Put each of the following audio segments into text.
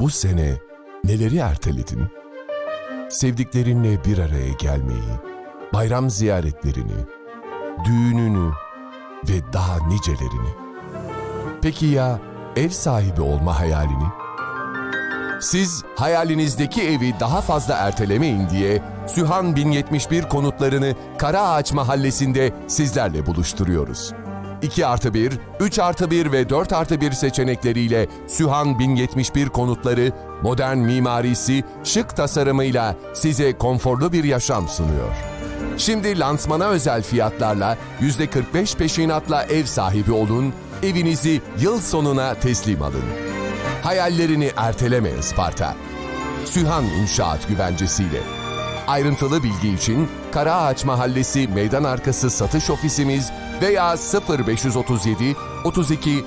Bu sene neleri erteledin? Sevdiklerinle bir araya gelmeyi, bayram ziyaretlerini, düğününü ve daha nicelerini. Peki ya ev sahibi olma hayalini? Siz hayalinizdeki evi daha fazla ertelemeyin diye Sühan 1071 konutlarını Karaağaç Mahallesi'nde sizlerle buluşturuyoruz. 2 artı 1, 3 artı 1 ve 4 artı 1 seçenekleriyle Sühan 1071 konutları modern mimarisi, şık tasarımıyla size konforlu bir yaşam sunuyor. Şimdi lansmana özel fiyatlarla %45 peşinatla ev sahibi olun, evinizi yıl sonuna teslim alın. Hayallerini erteleme Isparta. Sühan İnşaat Güvencesi'yle. Ayrıntılı bilgi için Karaağaç Mahallesi Meydan Arkası Satış Ofisimiz veya 0537 32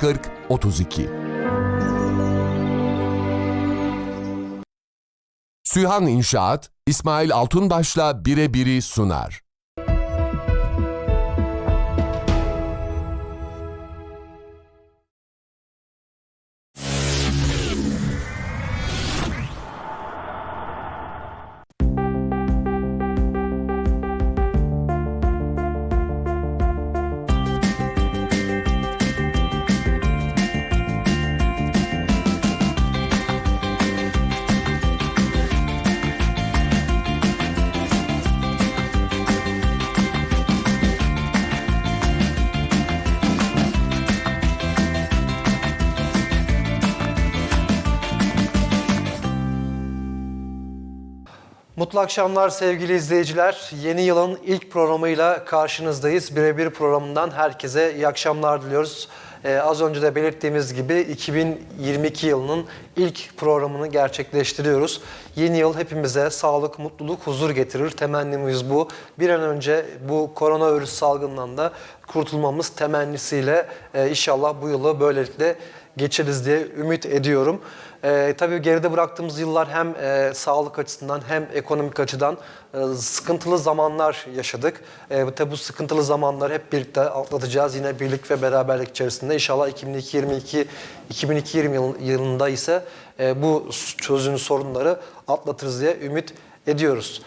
040 32. Sühan İnşaat, İsmail Altunbaş'la birebiri sunar. Mutlu akşamlar sevgili izleyiciler. Yeni yılın ilk programıyla karşınızdayız. Birebir programından herkese iyi akşamlar diliyoruz. Ee, az önce de belirttiğimiz gibi 2022 yılının ilk programını gerçekleştiriyoruz. Yeni yıl hepimize sağlık, mutluluk, huzur getirir. Temennimiz bu. Bir an önce bu koronavirüs salgından da kurtulmamız temennisiyle e, inşallah bu yılı böylelikle geçeriz diye ümit ediyorum. Ee, tabii geride bıraktığımız yıllar hem e, sağlık açısından hem ekonomik açıdan e, sıkıntılı zamanlar yaşadık. E, tabii bu sıkıntılı zamanları hep birlikte atlatacağız. Yine birlik ve beraberlik içerisinde. İnşallah 2022 2020 yıl- yılında ise e, bu çözüm sorunları atlatırız diye ümit ediyoruz.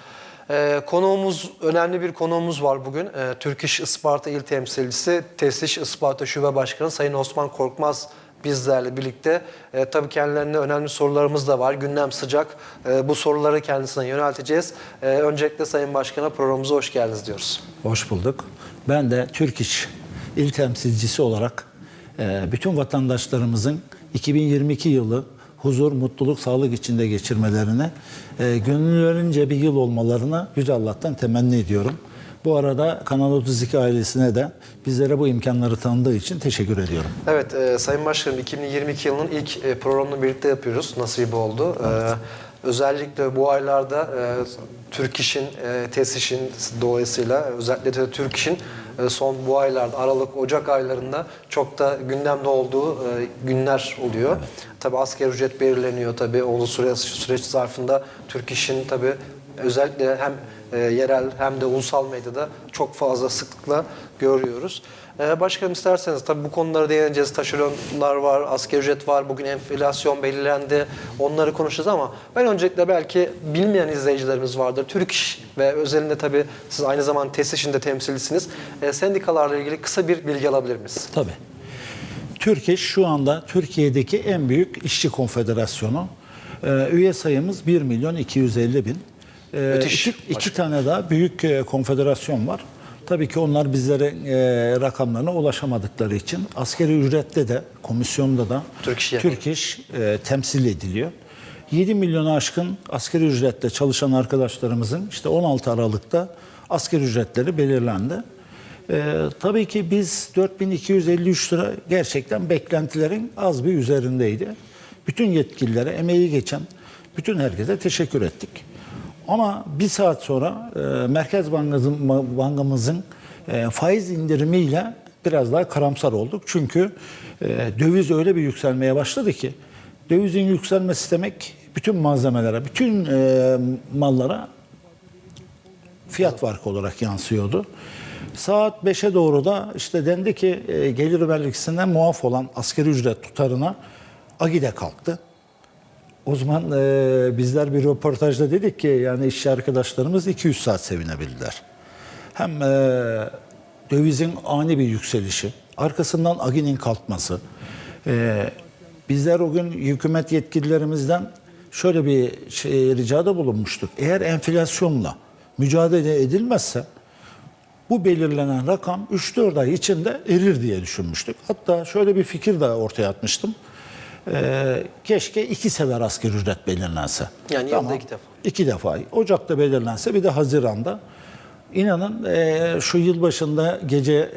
Ee, konuğumuz, önemli bir konuğumuz var bugün. Ee, Türk İş Isparta İl Temsilcisi, Tesliş Isparta Şube Başkanı Sayın Osman Korkmaz bizlerle birlikte. Ee, tabii kendilerine önemli sorularımız da var. Gündem sıcak. Ee, bu soruları kendisine yönelteceğiz. Ee, öncelikle Sayın Başkan'a programımıza hoş geldiniz diyoruz. Hoş bulduk. Ben de Türk İş İl Temsilcisi olarak e, bütün vatandaşlarımızın 2022 yılı huzur, mutluluk, sağlık içinde geçirmelerini, e, gönüllerince bir yıl olmalarını Yüce Allah'tan temenni ediyorum. Bu arada Kanal 32 ailesine de bizlere bu imkanları tanıdığı için teşekkür ediyorum. Evet e, Sayın Başkanım 2022 yılının ilk e, programını birlikte yapıyoruz. Nasip oldu. E, özellikle bu aylarda e, Türk İş'in, e, TESİŞ'in dolayısıyla özellikle de Türk İş'in e, son bu aylarda Aralık, Ocak aylarında çok da gündemde olduğu e, günler oluyor. Tabii asgari ücret belirleniyor tabii o süreç, süreç zarfında Türk İş'in tabii özellikle hem e, yerel hem de ulusal medyada çok fazla sıklıkla görüyoruz. E, başkanım isterseniz tabii bu konulara değineceğiz. Taşeronlar var, asgari ücret var, bugün enflasyon belirlendi. Onları konuşacağız ama ben öncelikle belki bilmeyen izleyicilerimiz vardır. Türk İş ve özelinde tabii siz aynı zamanda TESİŞ'in de temsilcisiniz. E, sendikalarla ilgili kısa bir bilgi alabilir miyiz? Tabii. Türk İş şu anda Türkiye'deki en büyük işçi konfederasyonu. Ee, üye sayımız 1 milyon 250 bin. Müthiş, iki, iki tane daha büyük e, konfederasyon var. Tabii ki onlar bizlere e, rakamlarına ulaşamadıkları için askeri ücrette de komisyonda da Türk İş. Türk İş e, temsil ediliyor. 7 milyona aşkın asgari ücretle çalışan arkadaşlarımızın işte 16 Aralık'ta asgari ücretleri belirlendi. Ee, tabii ki biz 4253 lira gerçekten beklentilerin az bir üzerindeydi. Bütün yetkililere, emeği geçen bütün herkese teşekkür ettik. Ama bir saat sonra e, Merkez Bankamızın, Bankamızın e, faiz indirimiyle biraz daha karamsar olduk. Çünkü e, döviz öyle bir yükselmeye başladı ki dövizin yükselmesi demek bütün malzemelere, bütün e, mallara fiyat farkı olarak yansıyordu. Saat 5'e doğru da işte dendi ki e, gelir vergisinden muaf olan asgari ücret tutarına AGİ'de kalktı. O zaman e, bizler bir röportajda dedik ki yani işçi arkadaşlarımız 200 saat sevinebildiler. Hem e, dövizin ani bir yükselişi, arkasından Agi'nin kalkması. E, bizler o gün hükümet yetkililerimizden şöyle bir şey, ricada bulunmuştuk. Eğer enflasyonla mücadele edilmezse bu belirlenen rakam 3-4 ay içinde erir diye düşünmüştük. Hatta şöyle bir fikir de ortaya atmıştım. Ee, keşke iki sefer asgari ücret belirlense. Yani yılda iki defa. İki defa. Ocak'ta belirlense bir de Haziran'da. İnanın e, şu yıl başında gece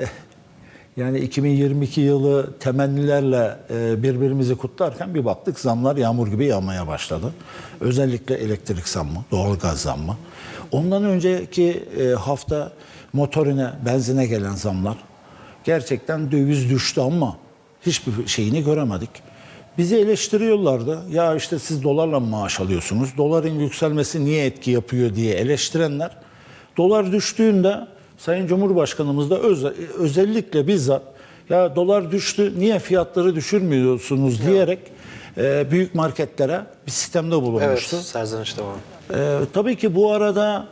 yani 2022 yılı temennilerle e, birbirimizi kutlarken bir baktık zamlar yağmur gibi yağmaya başladı. Özellikle elektrik zammı, doğalgaz zammı. Ondan önceki e, hafta motorine, benzine gelen zamlar. Gerçekten döviz düştü ama hiçbir şeyini göremedik. Bizi eleştiriyorlardı. Ya işte siz dolarla maaş alıyorsunuz? Doların yükselmesi niye etki yapıyor diye eleştirenler. Dolar düştüğünde Sayın Cumhurbaşkanımız da öz- özellikle bizzat ya dolar düştü niye fiyatları düşürmüyorsunuz diyerek e, büyük marketlere bir sistemde Evet, bulunmuştu. serzenişte var. Ee, tabii ki bu arada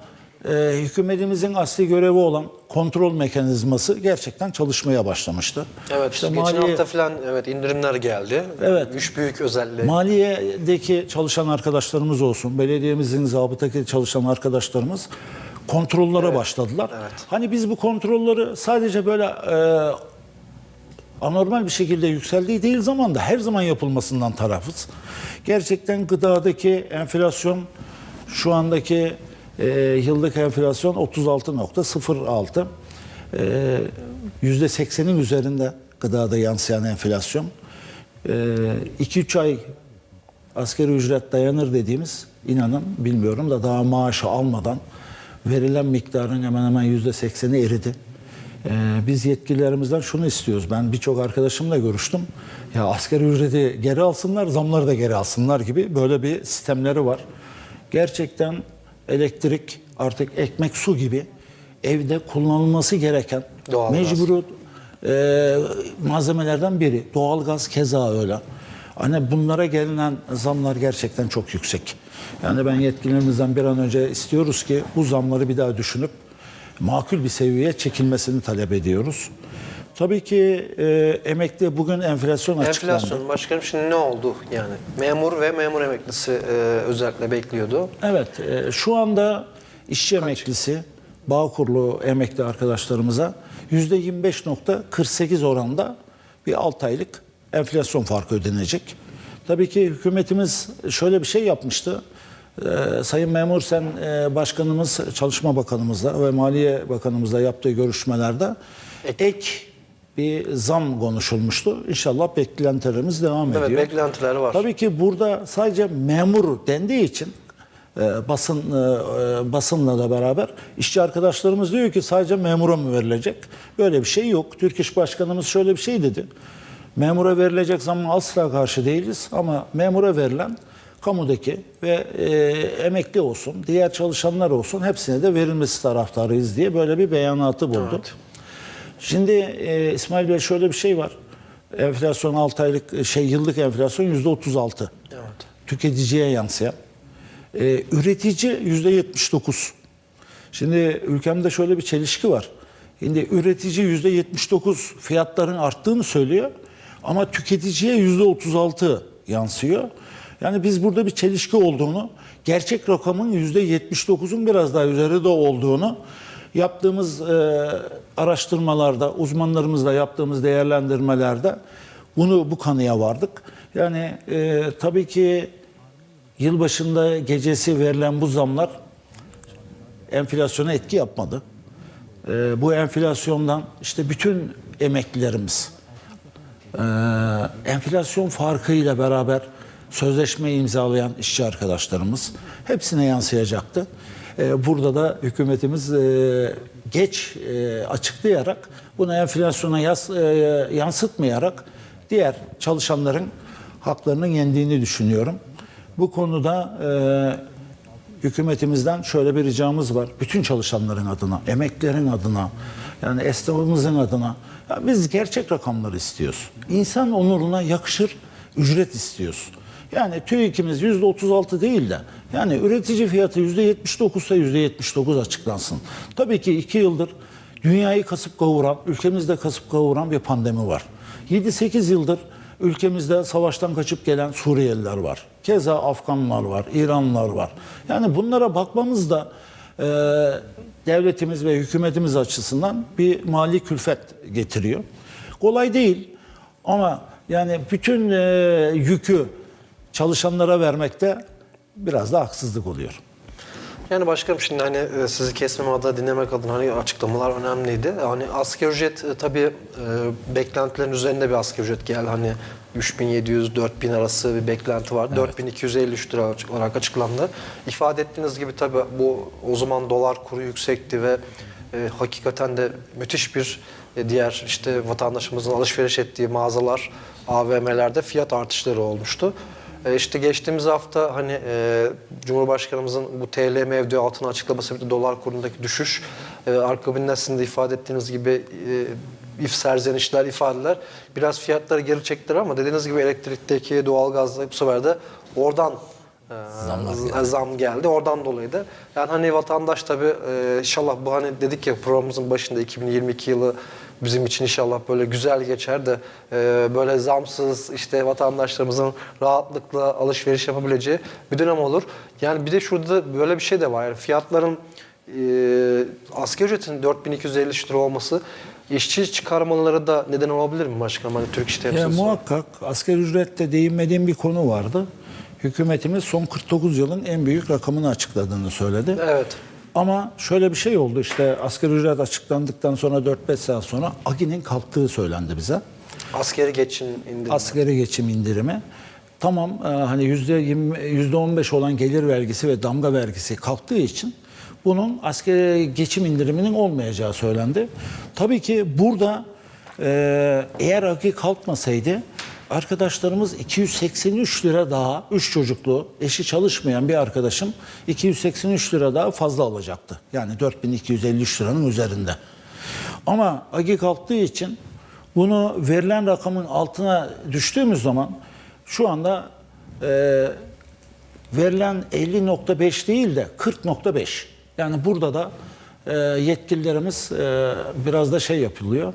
e, hükümetimizin asli görevi olan kontrol mekanizması gerçekten çalışmaya başlamıştı. Evet, İşte geçen maliye- hafta falan evet indirimler geldi. Evet. Üç büyük özelliği. Maliyedeki çalışan arkadaşlarımız olsun, belediyemizin zabıtaki çalışan arkadaşlarımız kontrollere başladılar. evet. Hani biz bu kontrolleri sadece böyle e, anormal bir şekilde yükseldiği değil zaman da her zaman yapılmasından tarafız. Gerçekten gıdadaki enflasyon şu andaki e, yıllık enflasyon 36.06. E, %80'in üzerinde gıdada yansıyan enflasyon. 2-3 ay asgari ücret dayanır dediğimiz inanın bilmiyorum da daha maaşı almadan verilen miktarın hemen hemen yüzde sekseni eridi. Ee, biz yetkililerimizden şunu istiyoruz. Ben birçok arkadaşımla görüştüm. Ya asgari ücreti geri alsınlar, zamları da geri alsınlar gibi böyle bir sistemleri var. Gerçekten elektrik artık ekmek su gibi evde kullanılması gereken Doğalgaz. mecbur e, malzemelerden biri. Doğalgaz keza öyle. Hani bunlara gelinen zamlar gerçekten çok yüksek. Yani ben yetkililerimizden bir an önce istiyoruz ki bu zamları bir daha düşünüp makul bir seviyeye çekilmesini talep ediyoruz. Tabii ki e, emekli bugün enflasyon açıklandı. Enflasyon başkanım şimdi ne oldu yani? Memur ve memur emeklisi e, özellikle bekliyordu. Evet, e, şu anda işçi emeklisi, Bağkurlu emekli arkadaşlarımıza %25.48 oranda bir 6 aylık enflasyon farkı ödenecek. Tabii ki hükümetimiz şöyle bir şey yapmıştı. E, Sayın Memur Sen e, Başkanımız, Çalışma Bakanımızla ve Maliye Bakanımızla yaptığı görüşmelerde ek bir zam konuşulmuştu. İnşallah beklentilerimiz devam Evet, ediyor. beklentileri var. Tabii ki burada sadece memur dendiği için e, basın e, e, basınla da beraber işçi arkadaşlarımız diyor ki sadece memura mı verilecek? Böyle bir şey yok. Türk İş Başkanımız şöyle bir şey dedi. Memura verilecek zamma asla karşı değiliz ama memura verilen kamudaki ve e, emekli olsun, diğer çalışanlar olsun hepsine de verilmesi taraftarıyız diye böyle bir beyanatı buldu. Evet. Şimdi e, İsmail Bey şöyle bir şey var. Enflasyon 6 aylık şey yıllık enflasyon yüzde 36. Evet. Tüketiciye yansıyan. E, üretici yüzde 79. Şimdi ülkemde şöyle bir çelişki var. Şimdi üretici yüzde 79 fiyatların arttığını söylüyor ama tüketiciye yüzde 36 yansıyor. Yani biz burada bir çelişki olduğunu, gerçek rakamın yüzde 79'un biraz daha üzerinde olduğunu yaptığımız e, araştırmalarda, uzmanlarımızla yaptığımız değerlendirmelerde bunu bu kanıya vardık. Yani e, tabii ki yılbaşında gecesi verilen bu zamlar enflasyona etki yapmadı. E, bu enflasyondan işte bütün emeklilerimiz e, enflasyon farkıyla beraber sözleşme imzalayan işçi arkadaşlarımız hepsine yansıyacaktı. E, burada da hükümetimiz e, geç e, açıklayarak bunu enflasyona e, yansıtmayarak diğer çalışanların haklarının yendiğini düşünüyorum. Bu konuda hükümetimizden şöyle bir ricamız var. Bütün çalışanların adına, emeklerin adına, yani esnafımızın adına. Ya biz gerçek rakamları istiyoruz. İnsan onuruna yakışır ücret istiyoruz. Yani TÜİK'imiz %36 değil de yani üretici fiyatı %79 ise %79 açıklansın. Tabii ki iki yıldır dünyayı kasıp kavuran, ülkemizde kasıp kavuran bir pandemi var. 7-8 yıldır ülkemizde savaştan kaçıp gelen Suriyeliler var. Keza Afganlar var, İranlılar var. Yani bunlara bakmamız da e, devletimiz ve hükümetimiz açısından bir mali külfet getiriyor. Kolay değil ama yani bütün e, yükü çalışanlara vermekte biraz da haksızlık oluyor. Yani başkanım şimdi hani e, sizi kesmem adına dinlemek adına hani açıklamalar önemliydi. Hani asgari ücret e, tabii e, beklentilerin üzerinde bir asgari ücret geldi. Hani 3700-4000 arası bir beklenti var. 4253 lira olarak açıklandı. İfade ettiğiniz gibi tabii bu o zaman dolar kuru yüksekti ve e, hakikaten de müthiş bir e, diğer işte vatandaşımızın alışveriş ettiği mağazalar, AVM'lerde fiyat artışları olmuştu. E, işte geçtiğimiz hafta hani e, Cumhurbaşkanımızın bu TL mevduat altına açıklaması bir de dolar kurundaki düşüş e, akabinde sizin de ifade ettiğiniz gibi e, if serzenişler, ifadeler biraz fiyatları geri çektiler ama dediğiniz gibi elektrikteki, doğalgazda bu sefer de oradan e, zam geldi. Oradan dolayı da yani hani vatandaş tabii e, inşallah bu hani dedik ya programımızın başında 2022 yılı bizim için inşallah böyle güzel geçer de e, böyle zamsız işte vatandaşlarımızın rahatlıkla alışveriş yapabileceği bir dönem olur. Yani bir de şurada böyle bir şey de var. Yani fiyatların e, asgari ücretin 4253 lira olması işçi çıkarmaları da neden olabilir mi başkanım? Hani Türk İş Temsilcisi. muhakkak asgari ücrette değinmediğim bir konu vardı. Hükümetimiz son 49 yılın en büyük rakamını açıkladığını söyledi. Evet. Ama şöyle bir şey oldu işte asgari ücret açıklandıktan sonra 4-5 saat sonra AGİ'nin kalktığı söylendi bize. Askeri geçin indirimi. Asgari geçim indirimi. Tamam e, hani yüzde yirmi- yüzde on beş olan gelir vergisi ve damga vergisi kalktığı için bunun askeri geçim indiriminin olmayacağı söylendi. Tabii ki burada e, eğer AGİ kalkmasaydı arkadaşlarımız 283 lira daha 3 çocuklu eşi çalışmayan bir arkadaşım 283 lira daha fazla alacaktı. Yani 4253 liranın üzerinde. Ama AGİ kalktığı için bunu verilen rakamın altına düştüğümüz zaman şu anda e, verilen 50.5 değil de 40.5. Yani burada da e, yetkililerimiz e, biraz da şey yapılıyor.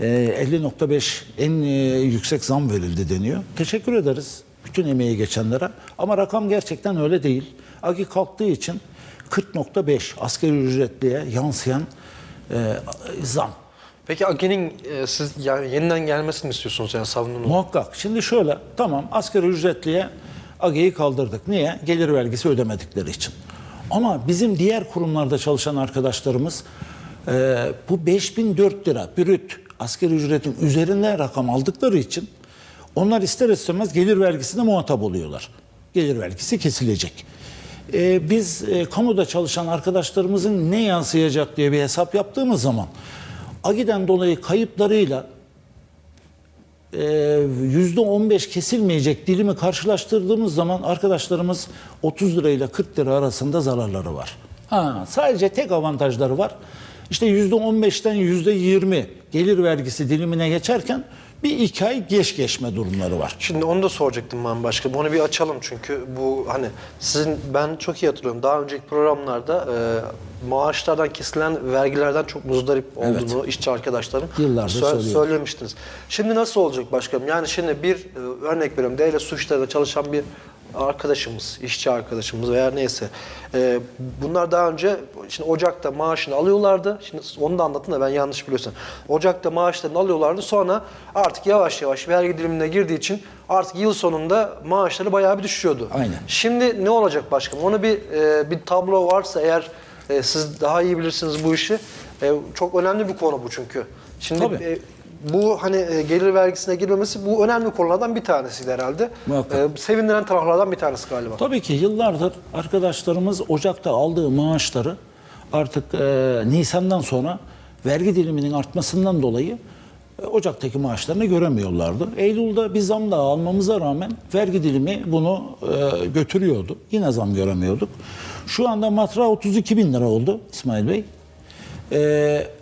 E, 50.5 en e, yüksek zam verildi deniyor. Teşekkür ederiz bütün emeği geçenlere. Ama rakam gerçekten öyle değil. AGİ kalktığı için 40.5 asgari ücretliye yansıyan e, zam. Peki AGİ'nin e, siz yani yeniden gelmesini mi istiyorsunuz yani savunduğunuz? Muhakkak. Şimdi şöyle, tamam asgari ücretliye AGE'yi kaldırdık. Niye? Gelir vergisi ödemedikleri için. Ama bizim diğer kurumlarda çalışan arkadaşlarımız e, bu 5004 lira brüt asgari ücretin üzerinde rakam aldıkları için onlar ister istemez gelir vergisine muhatap oluyorlar. Gelir vergisi kesilecek. E, biz e, kamuda çalışan arkadaşlarımızın ne yansıyacak diye bir hesap yaptığımız zaman AGİ'den dolayı kayıplarıyla e, yüzde 15 kesilmeyecek dilimi karşılaştırdığımız zaman arkadaşlarımız 30 lira ile 40 lira arasında zararları var. Ha, sadece tek avantajları var. İşte yüzde 15'ten yüzde 20 gelir vergisi dilimine geçerken bir iki ay geç geçme durumları var. Şimdi onu da soracaktım ben başka. Bunu bir açalım çünkü bu hani sizin ben çok iyi hatırlıyorum. Daha önceki programlarda e, maaşlardan kesilen vergilerden çok muzdarip olduğunu işçi arkadaşlarım Yıllardır söylüyorum. söylemiştiniz. Şimdi nasıl olacak başkanım? Yani şimdi bir e, örnek veriyorum. Devlet suçlarında çalışan bir arkadaşımız, işçi arkadaşımız veya neyse. E, bunlar daha önce şimdi Ocak'ta maaşını alıyorlardı. Şimdi onu da anlatın da ben yanlış biliyorsam. Ocak'ta maaşlarını alıyorlardı. Sonra artık yavaş yavaş vergi dilimine girdiği için artık yıl sonunda maaşları bayağı bir düşüyordu. Aynen. Şimdi ne olacak başkanım? Onu bir e, bir tablo varsa eğer e, siz daha iyi bilirsiniz bu işi. E, çok önemli bir konu bu çünkü. Şimdi Tabii. e, bu hani e, gelir vergisine girmemesi bu önemli konulardan bir tanesiydi herhalde. Muhakkak. E, sevindiren taraflardan bir tanesi galiba. Tabii ki yıllardır arkadaşlarımız Ocak'ta aldığı maaşları artık e, Nisan'dan sonra vergi diliminin artmasından dolayı e, Ocak'taki maaşlarını göremiyorlardı. Eylül'de bir zam daha almamıza rağmen vergi dilimi bunu e, götürüyordu. Yine zam göremiyorduk. Şu anda matra 32 bin lira oldu İsmail Bey. E,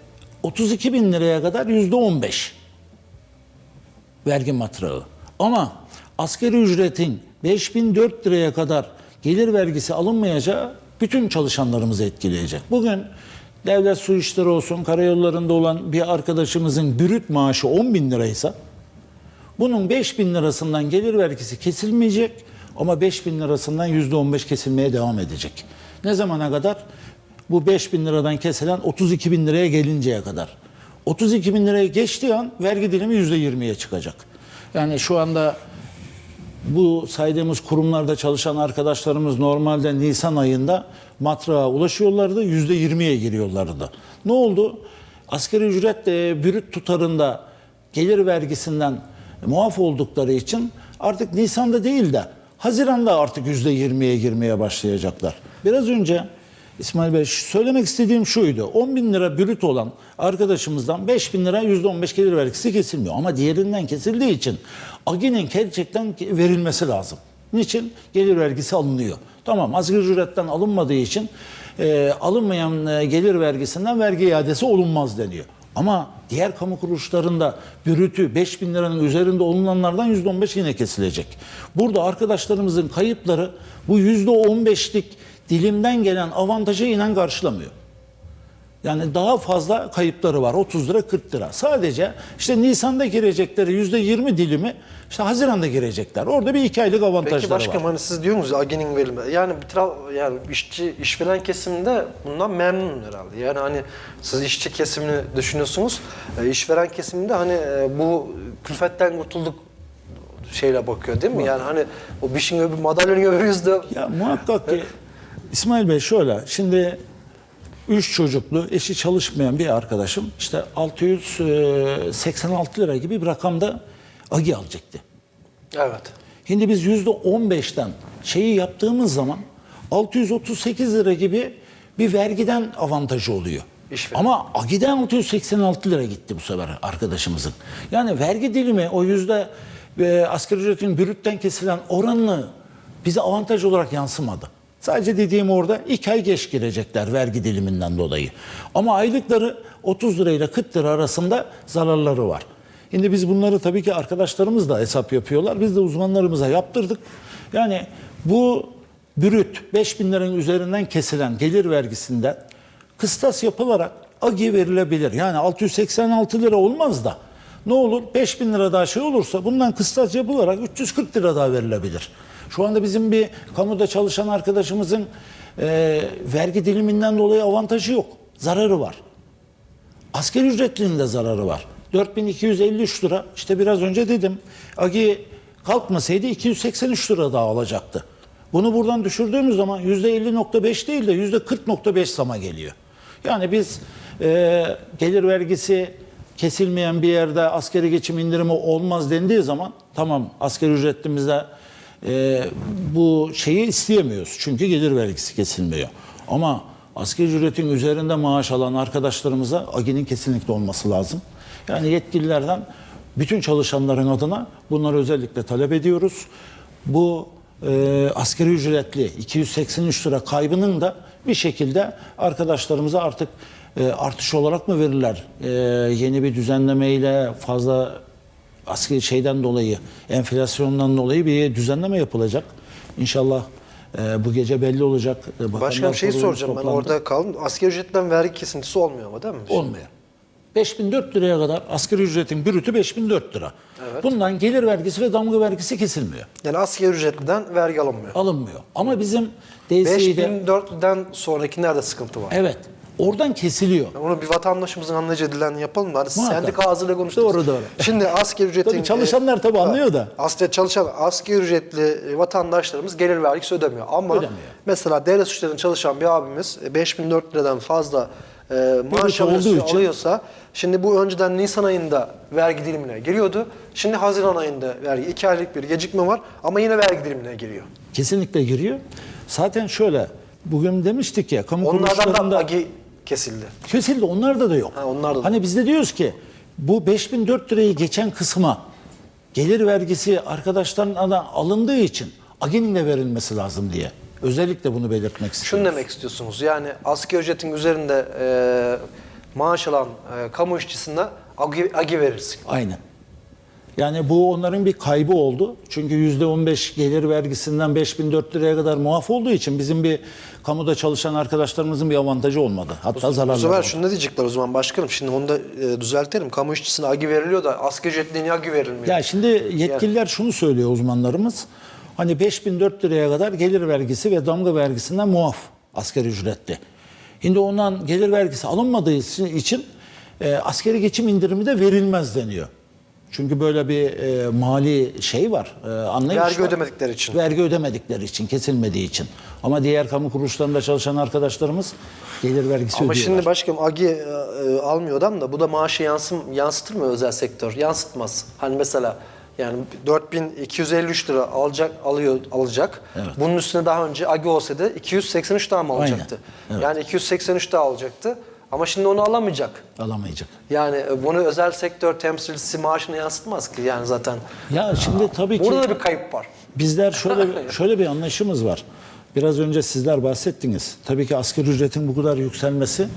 32 bin liraya kadar yüzde 15 vergi matrağı. Ama asgari ücretin 5004 liraya kadar gelir vergisi alınmayacağı bütün çalışanlarımızı etkileyecek. Bugün devlet su işleri olsun, karayollarında olan bir arkadaşımızın bürüt maaşı 10 bin liraysa bunun 5 bin lirasından gelir vergisi kesilmeyecek ama 5 bin lirasından %15 kesilmeye devam edecek. Ne zamana kadar? Bu 5 bin liradan kesilen 32 bin liraya gelinceye kadar. 32 bin liraya geçtiği an vergi dilimi %20'ye çıkacak. Yani şu anda bu saydığımız kurumlarda çalışan arkadaşlarımız normalde Nisan ayında matrağa ulaşıyorlardı, yüzde 20'ye giriyorlardı. Ne oldu? Asgari ücret e, brüt tutarında gelir vergisinden muaf oldukları için artık Nisan'da değil de Haziran'da artık yüzde 20'ye girmeye başlayacaklar. Biraz önce İsmail Bey söylemek istediğim şuydu. 10 bin lira brüt olan arkadaşımızdan 5 bin lira %15 gelir vergisi kesilmiyor. Ama diğerinden kesildiği için AGİ'nin gerçekten verilmesi lazım. Niçin? Gelir vergisi alınıyor. Tamam asgari ücretten alınmadığı için e, alınmayan e, gelir vergisinden vergi iadesi olunmaz deniyor. Ama diğer kamu kuruluşlarında bürütü 5 bin liranın üzerinde olunanlardan %15 yine kesilecek. Burada arkadaşlarımızın kayıpları bu %15'lik dilimden gelen avantajı inen karşılamıyor. Yani daha fazla kayıpları var. 30 lira 40 lira. Sadece işte Nisan'da girecekleri %20 dilimi işte Haziran'da girecekler. Orada bir iki aylık avantajları Peki başkanım var. hani siz diyorsunuz ya AGİ'nin verilme. Yani bir yani işçi işveren kesiminde bundan memnun herhalde. Yani hani siz işçi kesimini düşünüyorsunuz. E, işveren kesiminde hani e, bu külfetten kurtulduk şeyle bakıyor değil mi? Yani hani o bişin öbür madalyonun öbür yüzde Ya muhakkak ki İsmail Bey şöyle şimdi üç çocuklu eşi çalışmayan bir arkadaşım işte 686 lira gibi bir rakamda agi alacaktı. Evet. Şimdi biz yüzde 15'ten şeyi yaptığımız zaman 638 lira gibi bir vergiden avantajı oluyor. İşveren. Ama Agi'den 686 lira gitti bu sefer arkadaşımızın. Yani vergi dilimi o yüzde e, asgari ücretin bürütten kesilen oranını bize avantaj olarak yansımadı. Sadece dediğim orada iki ay geç girecekler vergi diliminden dolayı. Ama aylıkları 30 lirayla 40 lira arasında zararları var. Şimdi biz bunları tabii ki arkadaşlarımız da hesap yapıyorlar. Biz de uzmanlarımıza yaptırdık. Yani bu brüt 5 bin liranın üzerinden kesilen gelir vergisinden kıstas yapılarak agi verilebilir. Yani 686 lira olmaz da ne olur 5 bin lira daha şey olursa bundan kıstas yapılarak 340 lira daha verilebilir. Şu anda bizim bir kamuda çalışan arkadaşımızın e, vergi diliminden dolayı avantajı yok. Zararı var. Asgari ücretlinin de zararı var. 4253 lira işte biraz önce dedim Agi kalkmasaydı 283 lira daha alacaktı. Bunu buradan düşürdüğümüz zaman %50.5 değil de %40.5 zama geliyor. Yani biz e, gelir vergisi kesilmeyen bir yerde askeri geçim indirimi olmaz dendiği zaman tamam asgari ücretimizde e, bu şeyi isteyemiyoruz. Çünkü gelir vergisi kesilmiyor. Ama asgari ücretin üzerinde maaş alan arkadaşlarımıza AGİ'nin kesinlikle olması lazım. Yani yetkililerden bütün çalışanların adına bunları özellikle talep ediyoruz. Bu e, asgari ücretli 283 lira kaybının da bir şekilde arkadaşlarımıza artık e, artış olarak mı verirler? E, yeni bir düzenlemeyle fazla askeri şeyden dolayı, enflasyondan dolayı bir düzenleme yapılacak. İnşallah e, bu gece belli olacak. E, Bakanlar Başka bir şey soracağım ben toplandı. orada kaldım. Asgari ücretten vergi kesintisi olmuyor ama değil mi? Olmuyor. 5004 liraya kadar asgari ücretin brütü 5004 lira. Bundan gelir vergisi ve damga vergisi kesilmiyor. Yani asgari ücretliden vergi alınmıyor. Alınmıyor. Ama bizim DSİ'de 5004'den sonraki nerede sıkıntı var? evet oradan kesiliyor. Onu bir vatandaşımızın anlayacağı dilden yapalım da. Hani Muhakkak. sendika ağzıyla konuştuk. Doğru, doğru. Şimdi asgari ücretin... Tabii çalışanlar tabii anlıyor da. Asgari çalışan, asgari ücretli vatandaşlarımız gelir vergisi ödemiyor. Ama Ödemiyor. mesela devlet suçlarında çalışan bir abimiz e, 5004 liradan fazla e, maaş alıyorsa, için- alıyorsa şimdi bu önceden Nisan ayında vergi dilimine giriyordu. Şimdi Haziran ayında vergi. iki aylık bir gecikme var ama yine vergi dilimine giriyor. Kesinlikle giriyor. Zaten şöyle bugün demiştik ya kamu Onlardan da kuruluşlarında agi kesildi. kesildi onlarda da yok. Ha, onlarda da. Hani biz de diyoruz ki bu 5004 lirayı geçen kısma gelir vergisi arkadaşların adına alındığı için AGİ'nin de verilmesi lazım diye. Özellikle bunu belirtmek Şunu istiyorum. demek istiyorsunuz yani asgari ücretin üzerinde e, maaş alan e, kamu işçisine agi, agi verirsin. Aynen. Yani bu onların bir kaybı oldu. Çünkü %15 gelir vergisinden 5004 liraya kadar muaf olduğu için bizim bir kamuda çalışan arkadaşlarımızın bir avantajı olmadı. Hatta Bu zararları sefer oldu. şunu da diyecekler o zaman başkanım. Şimdi onu da e, düzeltelim. Kamu işçisine agi veriliyor da asgari ücretli niye agi verilmiyor? Ya şimdi yetkililer şunu söylüyor uzmanlarımız. Hani 5004 liraya kadar gelir vergisi ve damga vergisinden muaf asgari ücretli. Şimdi ondan gelir vergisi alınmadığı için e, askeri geçim indirimi de verilmez deniyor. Çünkü böyle bir e, mali şey var, e, anlayış Vergi var. ödemedikleri için. Vergi ödemedikleri için, kesilmediği için. Ama diğer kamu kuruluşlarında çalışan arkadaşlarımız gelir vergisi Ama ödüyorlar. şimdi başkanım agi e, e, almıyor adam da bu da maaşı yansım, yansıtır mı özel sektör? Yansıtmaz. Hani mesela yani 4253 lira alacak alıyor alacak. Bunun üstüne daha önce agi olsaydı 283 daha mı Aynen. alacaktı? Evet. Yani 283 daha alacaktı. Ama şimdi onu alamayacak. Alamayacak. Yani e, bunu özel sektör temsilcisi maaşına yansıtmaz ki yani zaten. Ya şimdi tabii ki... Burada da bir kayıp var. Bizler şöyle şöyle bir anlayışımız var. Biraz önce sizler bahsettiniz. Tabii ki asgari ücretin bu kadar yükselmesi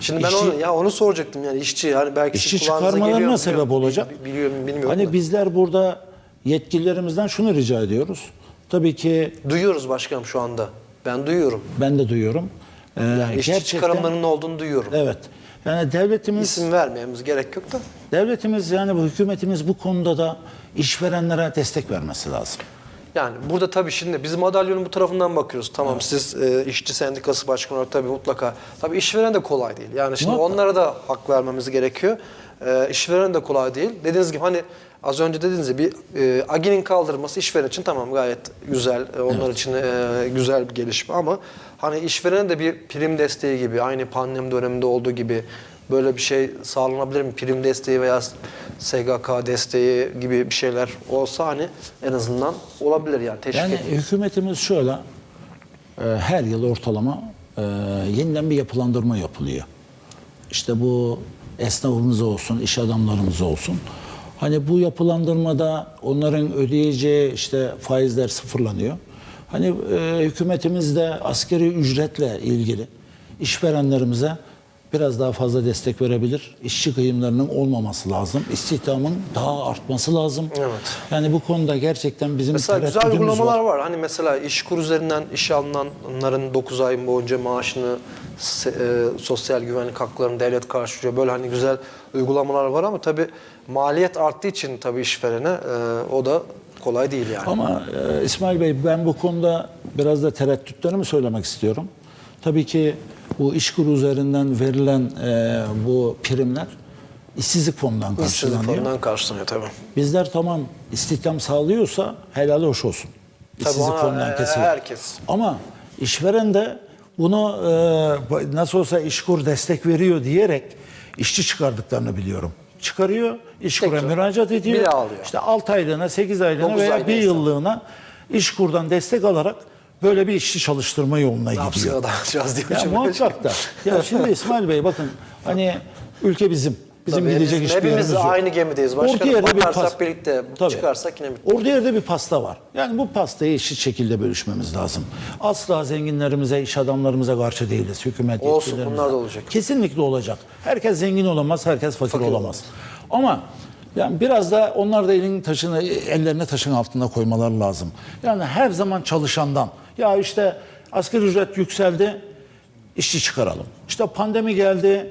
Şimdi ben İşçi- onu ya onu soracaktım yani işçi hani belki işçi çıkarmalarına sebep olacak. Bi- Biliyorum bilmiyorum. Hani da. bizler burada yetkililerimizden şunu rica ediyoruz. Tabii ki duyuyoruz başkanım şu anda. Ben duyuyorum. ben de duyuyorum. Ee, İşçi çıkarımlarının olduğunu duyuyorum. Evet. Yani devletimiz İsim vermeyemiz gerek yok da. devletimiz yani bu hükümetimiz bu konuda da işverenlere destek vermesi lazım. Yani burada tabii şimdi biz madalyonun bu tarafından bakıyoruz. Tamam siz e, işçi sendikası başkanı olarak tabii mutlaka. Tabii işveren de kolay değil. Yani şimdi Muhakkak. onlara da hak vermemiz gerekiyor. E, işveren de kolay değil. Dediğiniz gibi hani az önce dediğiniz gibi e, AGİ'nin kaldırılması işveren için tamam gayet güzel. E, onlar için e, güzel bir gelişme ama hani işveren de bir prim desteği gibi aynı pandemi döneminde olduğu gibi böyle bir şey sağlanabilir mi? Prim desteği veya SGK desteği gibi bir şeyler olsa hani en azından olabilir yani teşvik Yani edilir. hükümetimiz şöyle, e, her yıl ortalama e, yeniden bir yapılandırma yapılıyor. İşte bu esnafımız olsun, iş adamlarımız olsun. Hani bu yapılandırmada onların ödeyeceği işte faizler sıfırlanıyor. Hani e, hükümetimiz de askeri ücretle ilgili işverenlerimize biraz daha fazla destek verebilir. İşçi kıyımlarının olmaması lazım. İstihdamın daha artması lazım. Evet. Yani bu konuda gerçekten bizim Mesela güzel uygulamalar var. var. Hani mesela işkur üzerinden işe alınanların 9 ay boyunca maaşını e, sosyal güvenlik haklarını devlet karşılıyor. Böyle hani güzel uygulamalar var ama tabii maliyet arttığı için tabii işverene e, o da kolay değil yani. Ama e, İsmail Bey ben bu konuda biraz da tereddütlerimi söylemek istiyorum. Tabii ki bu işkur üzerinden verilen e, bu primler işsizlik fonundan İşsizlik karşılanıyor. fonundan karşılanıyor tabii. Bizler tamam istihdam sağlıyorsa helal hoş olsun. Tabii İşsizlik ona, fonundan e, kesiliyor. herkes. Ama işveren de bunu e, nasıl olsa işkur destek veriyor diyerek işçi çıkardıklarını biliyorum. Çıkarıyor, işkura müracaat ediyor. Bir alıyor. İşte 6 aylığına, 8 aylığına veya ay 1 neyse. yıllığına işkurdan destek alarak böyle bir işçi çalıştırma yoluna Ne yapsın gidiyor. adamcağız diye Ya düşünüyorum. muhakkak da. Ya şimdi İsmail Bey bakın hani ülke bizim. Bizim Tabii, gidecek hiçbir yerimiz yok. aynı gemideyiz başkanım. Orta yerde bir Bakarsak pas- birlikte, Tabii. çıkarsak yine bir- Orta yerde bir pasta var. Yani bu pastayı eşit şekilde bölüşmemiz lazım. Asla zenginlerimize, iş adamlarımıza karşı değiliz. Hükümet Olsun, bunlar da olacak. Kesinlikle olacak. Herkes zengin olamaz, herkes fakir, olamaz. Ama yani biraz da onlar da elinin taşını, ellerine taşın altında koymaları lazım. Yani her zaman çalışandan. Ya işte asgari ücret yükseldi, işçi çıkaralım. İşte pandemi geldi,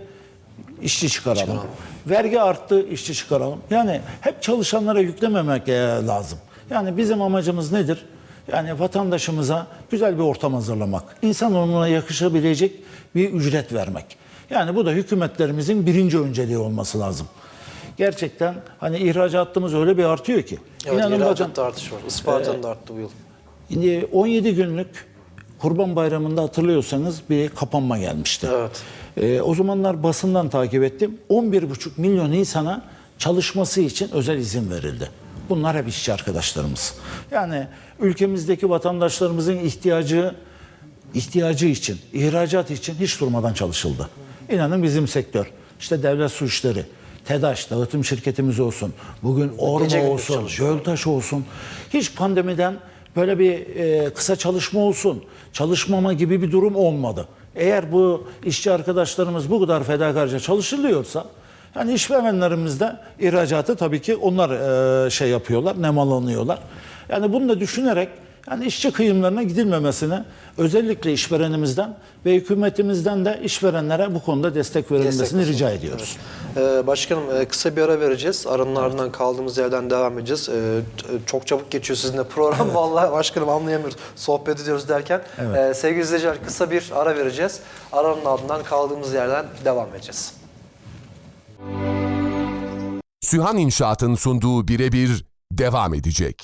işçi çıkaralım. Vergi arttı, işçi çıkaralım. Yani hep çalışanlara yüklememek e, lazım. Yani bizim amacımız nedir? Yani vatandaşımıza güzel bir ortam hazırlamak. İnsan onuna yakışabilecek bir ücret vermek. Yani bu da hükümetlerimizin birinci önceliği olması lazım. Gerçekten hani ihracatımız öyle bir artıyor ki. Evet, İnanın bakın, ihracatta artış var. Isparta'nın da arttı bu yıl. Şimdi 17 günlük Kurban Bayramı'nda hatırlıyorsanız bir kapanma gelmişti. Evet. Ee, o zamanlar basından takip ettim. 11,5 milyon insana çalışması için özel izin verildi. Bunlar hep işçi arkadaşlarımız. Yani ülkemizdeki vatandaşlarımızın ihtiyacı ihtiyacı için, ihracat için hiç durmadan çalışıldı. İnanın bizim sektör, işte devlet su işleri, TEDAŞ, dağıtım şirketimiz olsun, bugün Orma olsun. Göltaş olsun. Hiç pandemiden böyle bir e, kısa çalışma olsun, çalışmama gibi bir durum olmadı. Eğer bu işçi arkadaşlarımız bu kadar fedakarca çalışılıyorsa Yani işverenlerimiz de ihracatı tabii ki onlar e, şey yapıyorlar, nemalanıyorlar. Yani bunu da düşünerek yani işçi kıyımlarına gidilmemesini özellikle işverenimizden ve hükümetimizden de işverenlere bu konuda destek verilmesini Destek rica ediyoruz. Ee, başkanım e, kısa bir ara vereceğiz. Aranın ardından kaldığımız yerden devam edeceğiz. Ee, t- çok çabuk geçiyor sizinle program. Vallahi başkanım anlayamıyoruz. Sohbet ediyoruz derken. Ee, sevgili izleyiciler kısa bir ara vereceğiz. Aranın ardından kaldığımız yerden devam edeceğiz. Sühan İnşaat'ın sunduğu birebir devam edecek.